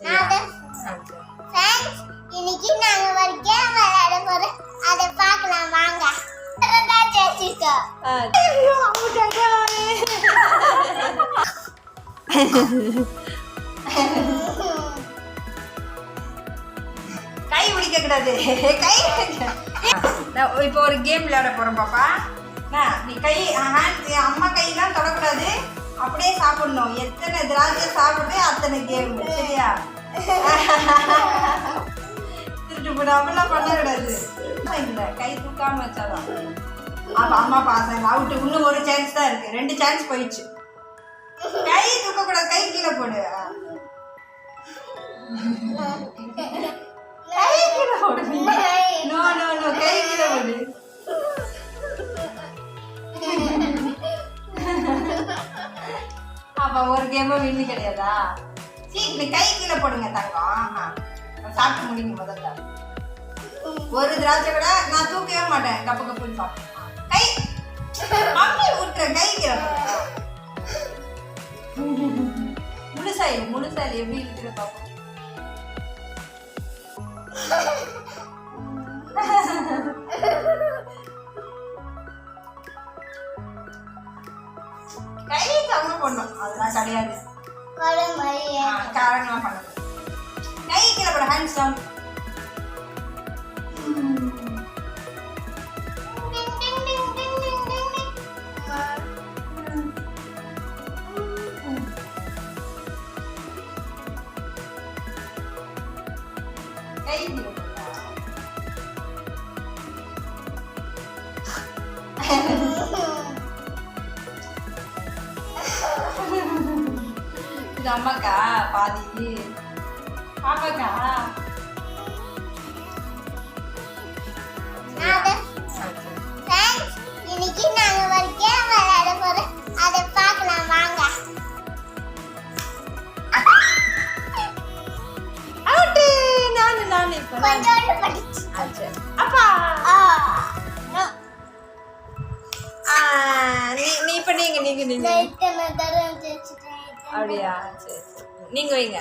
Friends இன்னைக்கு நாங்க ஒரு கேம் விளையாட போறோம். அதை பார்க்கலாம் வாங்க. தான். கை பிடிக்க கூடாது. கை இப்போ ஒரு கேம் விளையாட போறோம் பாப்பா. நீ கை ஹேண்ட் அம்மா கையெல்லாம் தொடக்கூடாது. அப்படியே சாப்பிடணும். எத்தனை திராட்சை சாப்பிட்டு அத்தனை கேம் சரியா? திருட்டு போட. அப்படிலாம் பண்ணக்கூடாது. இல்லை கை தூக்காம வச்சாதான். அப்ப அம்மா பாசங்க அவுட்டு இன்னும் ஒரு சான்ஸ் தான் இருக்கு. ரெண்டு சான்ஸ் போயிடுச்சு. கை தூக்கக்கூடாது. கை கீழே போடு. அப்ப ஒரு கேமும் வின்னு கிடையாதா? சரி இந்த கை கீழே போடுங்க தங்கம். சாப்பிட்டு முடிங்க முதல்ல. ஒரு திராட்சை கூட நான் தூக்கவே மாட்டேன். கப்பு கப்புன்னு சாப்பிடுவேன் கை. மம்மி விட்டுற கை கீழே முழுசாயி முழுசாயி. எப்படி இருக்கிற பாப்போம்? கீழே போட ஹேண்ட்ஸ் டவுன் கை கீழே போடுங்க. இது அம்மாக்கா பாதி பாப்பாக்கா அப்பா. நோ இப்போ நீங்க நீங்க நீங்க. அப்படியா? சரி. நீங்க வைங்க.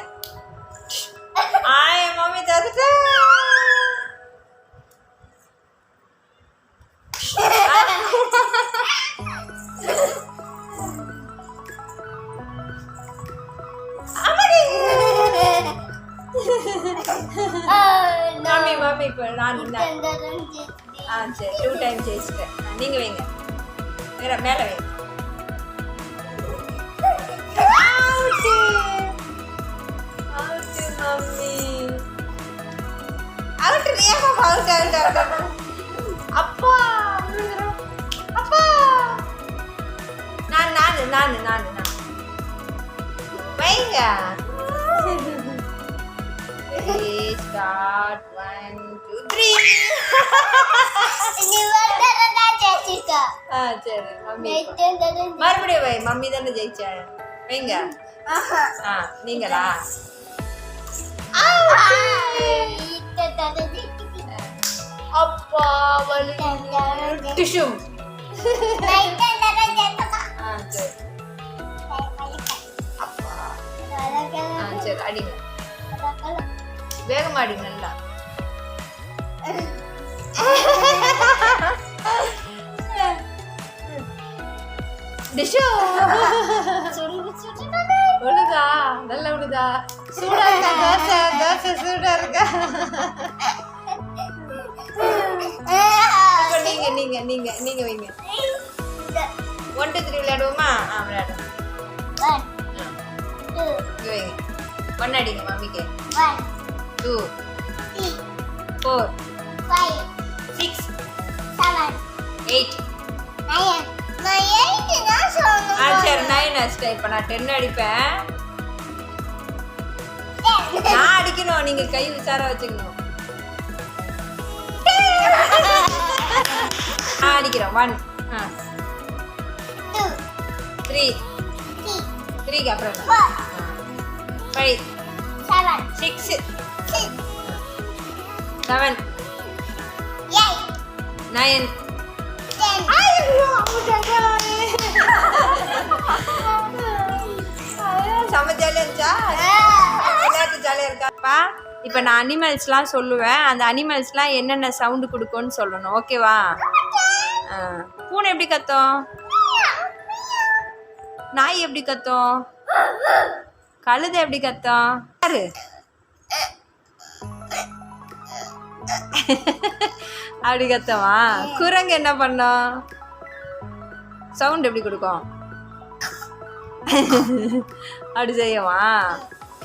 மம்மி மம்மி இப்போ நான் ஆ சரி டூ டைம் ஜெயிச்சிட்டேன். நீங்கள் நீங்க வைங்க. வேற மேலே வைங்க. அவுட் அப்பா அப்பா. நான் நான் நான் நான் நான். வைங்க. ஸ்டார்ட் ஒன் டூ த்ரீ ஆ சரி மம்மி இப்போ. மறுபடியும் வை மம்மி தானே ஜெயிச்சாங்க வைங்க ஆ நீங்களா அப்பா வலி டிஷ்யூ ஆ சரி அப்பா ஆ சரி அடிங்க வேகமா அடிங்க நல்லா. டிஷ்யூ விழுதா நல்லா விழுதா சூடா இருக்கா? தோசை தோசை சூடா இருக்கா நீங்க நீங்க நீங்க நீங்க வைங்க. ஒன் டூ த்ரீ விளையாடுவோமா? ஆ விளையாடுவோம். ஆ இங்க வைங்க ஒன் அடிங்க மம்மிக்கு டூ ஃபோர் சிக்ஸ் எயிட் ஆ சரி நைன் அடிச்சிட்டேன். இப்போ நான் டென் அடிப்பேன். நான் அடிக்கணும். நீங்க கை உஷாரா வச்சுக்கணும். நான் அடிக்கிறேன் ஒன் ஆ. த்ரீ த்ரீக்கு அப்புறம் ஃபைவ் சிக்ஸ் செவன் நைன் செம்ம ஜாலியா இருந்துச்சா விளையாட்டு ஜாலியா இருக்காப்பா இப்போ நான் அனிமல்ஸ்லாம் சொல்லுவேன். அந்த அனிமல்ஸ்லாம் என்னென்ன சவுண்டு கொடுக்கும்னு சொல்லணும். ஓகேவா. பூனை எப்படி கத்தும்? நாய் எப்படி கத்தும்? கழுதை எப்படி கத்தும்? யாரு? அப்படி கத்தவா? குரங்கு என்ன பண்ணும் சவுண்ட் எப்படி கொடுக்கும்? அப்படி செய்யவா?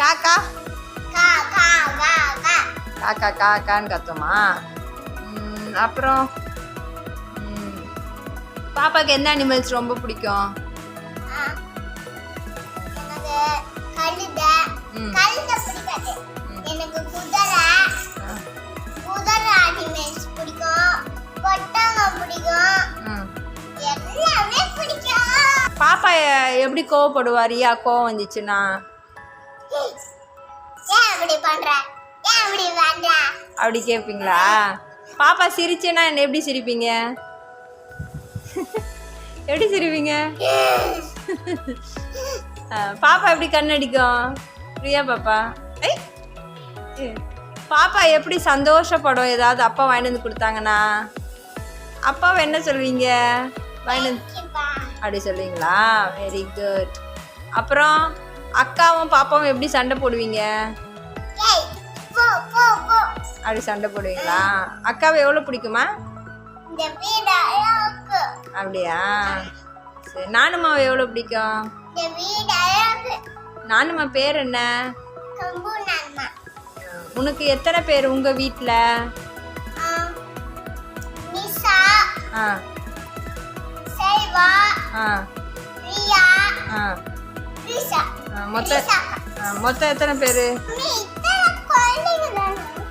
காக்கா? காக்கா காக்கான்னு கத்துமா? அப்புறம்? பாப்பாவுக்கு பாப்பாக்கு எந்த அனிமல்ஸ் ரொம்ப பிடிக்கும்? பாப்பா எப்படி கோவப்படுவா ரியா கோவம் வந்துச்சுன்னா? அப்படி கேட்பீங்களா பாப்பா சிரிச்சேன்னா என்ன எப்படி சிரிப்பீங்க? எப்படி சிரிப்பீங்க? பாப்பா எப்படி கண்ணடிக்கும்? பிரியா பாப்பா. பாப்பா எப்படி சந்தோஷப்படும்? ஏதாவது அப்பா வாங்கிட்டு வந்து கொடுத்தாங்கன்னா? அப்பாவை என்ன சொல்வீங்க? வாங்கிட்டு வந்து. அப்படி சொல்லுவீங்களா வெரி குட் அப்புறம் அக்காவும் பாப்பாவும் எப்படி சண்டை போடுவீங்க? அப்படி சண்டை போடுவீங்களா? அக்காவை எவ்வளோ பிடிக்குமா? அப்படியா? சரி நானுமாவை எவ்வளோ பிடிக்கும்? நானுமா பேர் என்ன? உனக்கு எத்தனை பேர் உங்கள் வீட்டில் ஆ. மொத்தம் ஆ, மொத்தம் எத்தனை பேர்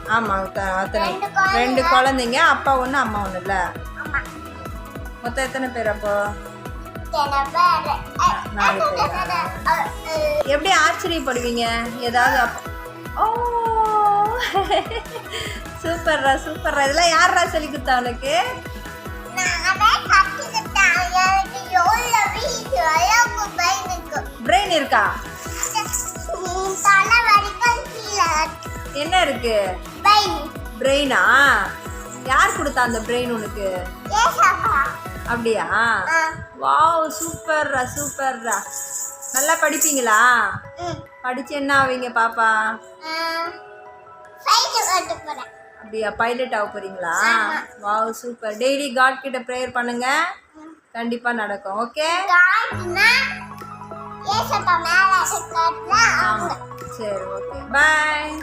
ஆமாம் அத்தனை ரெண்டு குழந்தைங்க. அப்பா ஒன்று அம்மா ஒன்று இல்லை மொத்தம் எத்தனை பேர் அப்போ நாலு பேரா? எப்படி ஆச்சரியப்படுவீங்க ஏதாவது ஓ சூப்பர்ரா சூப்பர்ரா இதெல்லாம் யாரா சொல்லி கொடுத்தா உனக்கு பயனுக்கு. பிரெயின் இருக்கா தலை வரைக்கும் கீழே என்ன இருக்கு பயன். பிரெயினா யார் கொடுத்தா அந்த பிரெயின் உனக்கு. அப்படியா வாவ் சூப்பர்ரா சூப்பர்ரா நல்லா படிப்பீங்களா படிச்சு என்ன ஆவீங்க பாப்பா. அப்படியா பைலட் ஆக போறீங்களா. வாவ் சூப்பர் டெய்லி காட் கிட்ட ப்ரேயர் பண்ணுங்க கண்டிப்பா நடக்கும் ஓகே. சரி ஓகே. பாய்